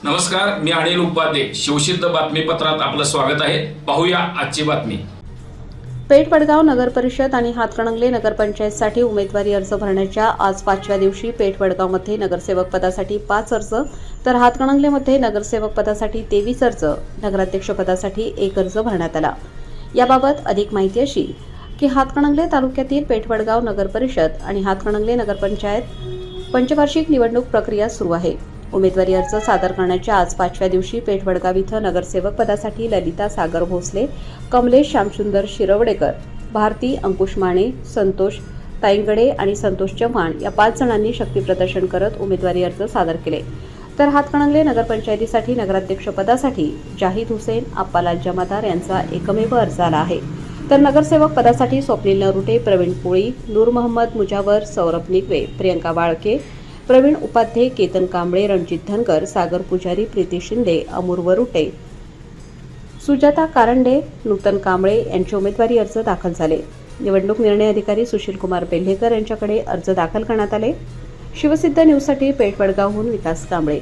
नमस्कार मी अनिल उपाध्ये. शिवसिद्ध बातमीपत्रात आपलं स्वागत आहे. पाहूया आजची बातमी. पेठ वडगाव नगर परिषद आणि हातकणंगले नगरपंचायतसाठी उमेदवारी अर्ज भरण्याच्या आज पाचव्या दिवशी पेठ वडगावमध्ये नगरसेवक पदासाठी पाच अर्ज तर हातकणंगलेमध्ये नगरसेवक पदासाठी तेवीस अर्ज नगराध्यक्ष पदासाठी एक अर्ज भरण्यात आला. याबाबत अधिक माहिती अशी की हातकणंगले तालुक्यातील पेठ वडगाव नगर परिषद आणि हातकणंगले नगरपंचायत पंचवार्षिक निवडणूक प्रक्रिया सुरू आहे. उमेदवारी अर्ज सादर करण्याच्या आज पाचव्या दिवशी पेठवडगाव इथं नगरसेवक पदासाठी ललिता सागर भोसले कमलेश श्यामसुंदर शिरवडेकर भारती अंकुश माने संतोष ताईंगडे आणि संतोष चव्हाण या पाच जणांनी शक्तीप्रदर्शन करत उमेदवारी अर्ज सादर केले. तर हातकणंगले नगरपंचायतीसाठी नगराध्यक्षपदासाठी जाहीद हुसेन आप्पालाल जमादार यांचा एकमेव अर्ज आला आहे. तर नगरसेवक पदासाठी स्वप्नील नरुटे प्रवीण पोळी नूर मोहम्मद मुजावर सौरभ निकवे प्रियंका वाळके प्रवीण उपाध्ये केतन कांबळे रणजित धनगर सागर पुजारी प्रीती शिंदे अमूर वरुटे सुजाता कारंडे नूतन कांबळे यांचे उमेदवारी अर्ज दाखल झाले. निवडणूक निर्णय अधिकारी सुशील कुमार बेल्हेकर यांच्याकडे अर्ज दाखल करण्यात आले. शिवसिद्ध न्यूजसाठी पेठवडगावहून विकास कांबळे.